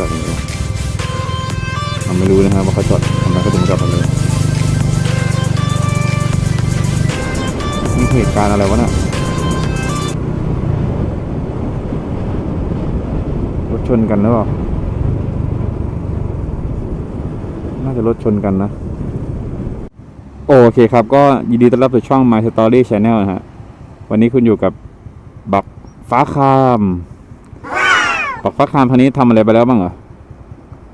จอดตรงนี้เราไม่รู้นะครับว่าเขาจอดทำไมเขาถึงจอดตรงนี้นี่เหตุการณ์อะไรวะน่ะรถชนกันหรือเปล่าน่าจะรถชนกันนะ โอเคครับ ก็ยินดีต้อนรับสู่ช่อง My Story Channel นะฮะ วันนี้คุณอยู่กับบักฟ้าคาม บักฟ้าคามพันนี้ทำอะไรไปแล้วบ้างเหรอ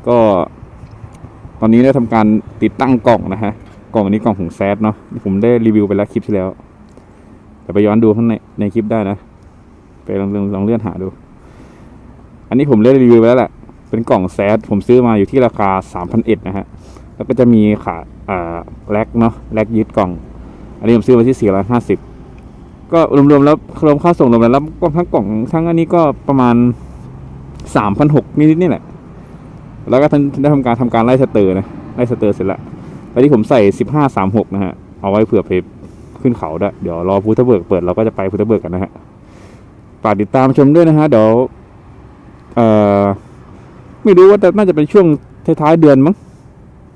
ก็ ตอนนี้ได้ทำการติดตั้งกล่องนะฮะ กล่องอันนี้กล่องของแซดเนาะที่ผมได้รีวิวไปแล้วคลิปที่แล้ว แต่ไปย้อนดูข้างในในคลิปได้นะ ไปลองลองลองเลื่อนหาดู อันนี้ผมได้รีวิวไปแล้วแหละ เป็นกล่องแซดผมซื้อมาอยู่ที่ราคา3 0 0 1นะฮะ แล้วก็จะมีขาอ่าแร็กเนาะแร็กยึดกล่อง อันนี้ผมซื้อมาที่ 450ก็รวมๆแล้วรวมค่าส่งรวมแล้วก็ทั้งกล่องทั้งอันนี้ก็ประมาณ 3,600นิดๆนี่แหละ แล้วก็ท่านได้ทำการทำการไล่สเตอร์นะ ไล่สเตอร์เสร็จแล้วแล้วที่ผมใส่1536นะฮะ เอาไว้เผื่อไปขึ้นเขาด้วย เดี๋ยวรอพุทธเบิกเปิดเราก็จะไปพุทธเบิกกันนะฮะ ฝากติดตามชมด้วยนะฮะ เดี๋ยวเอ่อไม่รู้ว่าแต่น่าจะเป็นช่วงท้ายๆเดือนมั้ง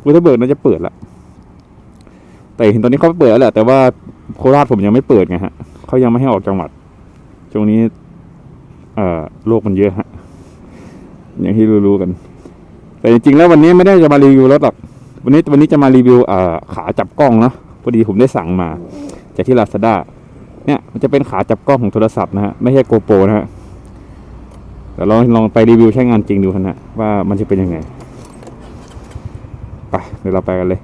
พุทธเบิกน่าจะเปิดละแต่เห็นตอนนี้เขาเปิดแล้วแหละแต่ว่าโคราชผมยังไม่เปิดไงฮะเขายังไม่ให้ออกจังหวัดช่วงนี้ เอ่อโรคมันเยอะฮะ อย่างที่รู้ๆกัน แต่จริงๆแล้ววันนี้ไม่ได้จะมารีวิวรถหรอกวันนี้วันนี้จะมารีวิวขาจับกล้องเนาะพอดีผมได้สั่งมา จากที่ลาซาด้าเนี่ยมันจะเป็นขาจับกล้องของโทรศัพท์นะฮะไม่ใช่โกโปรนะฮะเดี๋ยวลองลองไปรีวิวใช้งานจริงดูนนะว่ามันจะเป็นยังไงไปเดี๋ยวเราไปกันเลย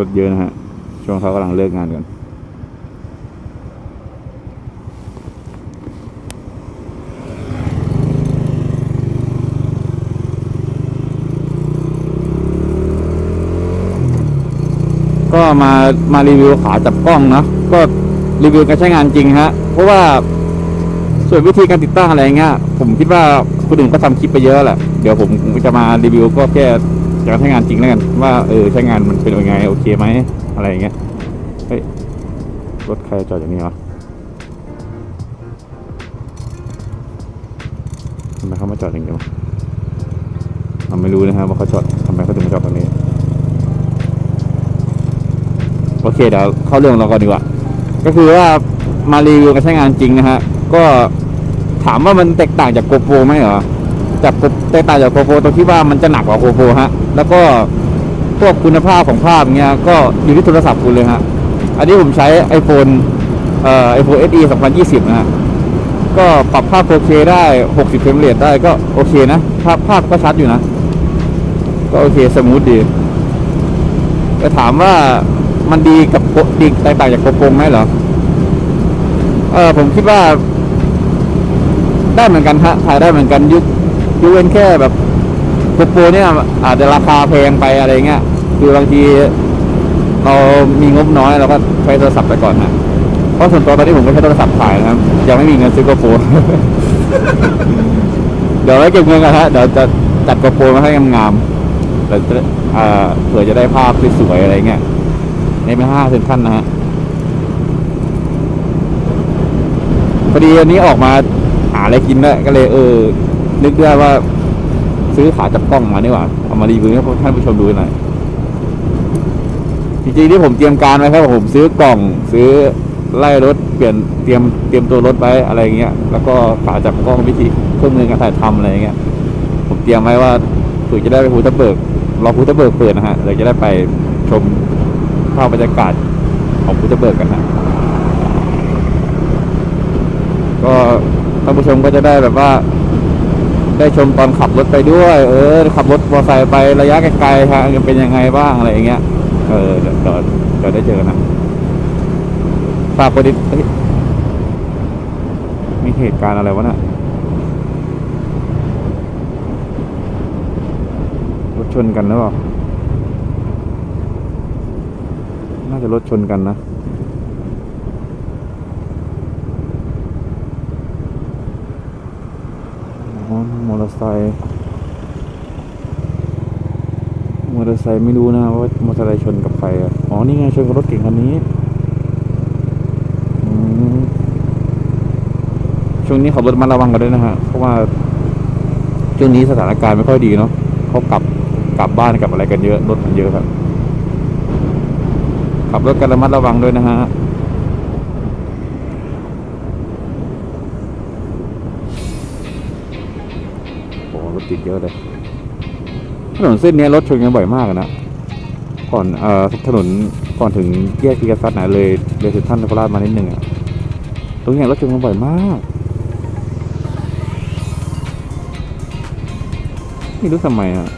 รถเยอะนะฮะ ช่วงเขากำลังเลิกงานกัน ก็มามารีวิวขาจับกล้องนะ ก็รีวิวการใช้งานจริงฮะ เพราะว่าส่วนวิธีการติดตั้งอะไรเงี้ย ผมคิดว่าคนอื่นก็ทำคลิปไปเยอะแหละ เดี๋ยวผมจะมารีวิวก็แค่ การใช้งานจริงแล้วกัน ว่าเออใช้งานมันเป็นยังไงโอเคไหมอะไรอย่างเงี้ยเฮ้ยรถใครจอดอย่างนี้วะทำไมเขามาจอดอย่างนี้วะเราไม่รู้นะครับว่าเขาจอดทำไมเขาถึงมาจอดตรงนี้โอเคเดี๋ยวเข้าเรื่องเราก่อนดีกว่าก็คือว่ามารีวิวการใช้งานจริงนะฮะก็ถามว่ามันแตกต่างจากโกโปรไหมเหรอ จากแตกต่างจากโกโปรตรงที่ว่ามันจะหนักกว่าโกโปรฮะแล้วก็พวกคุณภาพของภาพเงี้ยก็อยู่ที่โทรศัพท์คุณเลยฮะอันนี้ผมใช้ iPhone เอ่อ iPhone SE 2020 นะฮะก็ปรับภาพ 4K ได้ 60 เฟรมเรทได้ก็โอเคนะ ภาพภาพก็ชัดอยู่นะ ก็โอเค สมูทดีจะถามว่ามันดีกับโกดีแตกต่างจากโกโปรงไหมเหรอ เออผมคิดว่า ได้เหมือนกันฮะถ่ายได้เหมือนกันยุค ยุคเว้นแค่แบบโกโปรเนี่ยอาจจะราคาแพงไปอะไรเงี้ยคือบางทีเรามีงบน้อยเราก็ใช้โทรศัพท์ไปก่อนฮะเพราะส่วนตัวตอนนี้ผมก็ใช้โทรศัพท์ถ่ายนะครับยังไม่มีเงินซื้อโกโปรเดี๋ยวไว้เก็บเงินกันฮะเดี๋ยวจะจัดโกโปรมาให้งามๆเดี๋ยวจะเผื่อจะได้ภาพสวยๆอะไรเงี้ยในไม่ห้าเซนทันนะฮะพอดีวันนี้ออกมาหาอะไรกินด้วยก็เลยเออ นึกได้ว่า ซื้อขาจับกล้องมานี่หว่าเอามารีวิวให้ท่านผู้ชมดูหน่อยจริงๆที่ผมเตรียมการไว้ครับผมซื้อกล่องซื้อไล่รถเปลี่ยนเตรียมเตรียมตัวรถไว้อะไรอย่างเงี้ยแล้วก็ขาจับกล้องวิธีเครื่องมือการถ่ายทำอะไรอย่างเงี้ย ผมเตรียมไว้ว่าเผื่อจะได้ไปภูทับเบิกรอภูทับเบิกเปิดนะฮะเราจะได้ไปชมภาพบรรยากาศของพุทธเบิกกันนะก็ท่านผู้ชมก็จะได้แบบว่า ได้ชมตอนขับรถไปด้วย เออ ขับรถมอเตอร์ไซค์ไประยะไกลๆทางเป็นยังไงบ้างอะไรอย่างเงี้ย เออเดี๋ยวเดี๋ยวได้เจอนะฝากกดติดมีเหตุการณ์อะไรวะนะ่ะรถชนกันหรือเปล่า น่าจะรถชนกันนะ มอเตอร์ไซค์มอเตอร์ไซค์ไม่รู้นะว่ามอเตอร์ไซค์ชนกับใครอะอ๋อ นี่ไงชนกับรถเก่งคันนี้ช่วงนี้ขับรถมาระวังกันด้วยนะฮะ เพราะว่าช่วงนี้สถานการณ์ไม่ค่อยดีเนาะเขากลับกลับบ้านกลับอะไรกันเยอะรถมันเยอะครับขับรถกันระมัดระวังด้วยนะฮะ ติดเยอะเลย ถนนเส้นนี้รถชนกันบ่อยมากนะก่อนเอ่อถนนก่อนถึงแยกพิกาซัสนะเลยเลยเซ็นทรัลนคราชมานิดนึงอะตรงนี้รถชนกันบ่อยมากไม่รู้ทำไมอะ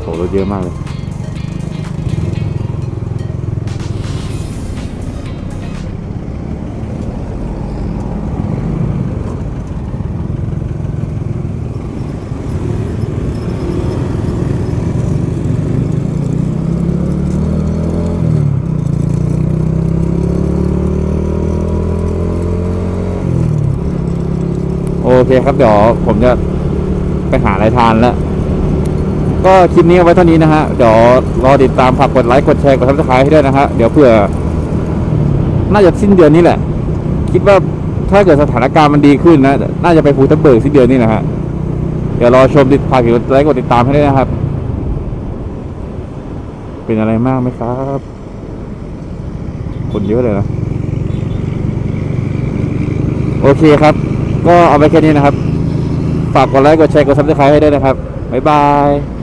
โหรถเยอะมากเลย เคครับเดี๋ยวผมจะไปหาอะไรทานแล้ว ก็คลิปนี้เอาไว้เท่านี้นะฮะ เดี๋ยวรอติดตามฝากกดไลค์กดแชร์กดซับสไครต์ให้ด้วยนะฮะ เดี๋ยวเผื่อ น่าจะสิ้นเดือนนี้แหละ คิดว่าถ้าเกิดสถานการณ์มันดีขึ้นนะ น่าจะไปภูทับเบิกสิ้นเดือนนี้นะฮะ เดี๋ยวรอชมติดฝากกดไลค์กดติดตามให้ด้วยนะครับ เป็นอะไรมากไหมครับ คนเยอะเลยนะ โอเคครับ ก็เอาไปแค่นี้นะครับ ฝากกดไลค์ กดแชร์ กดซับสไครต์ให้ด้วยนะครับ บ๊ายบาย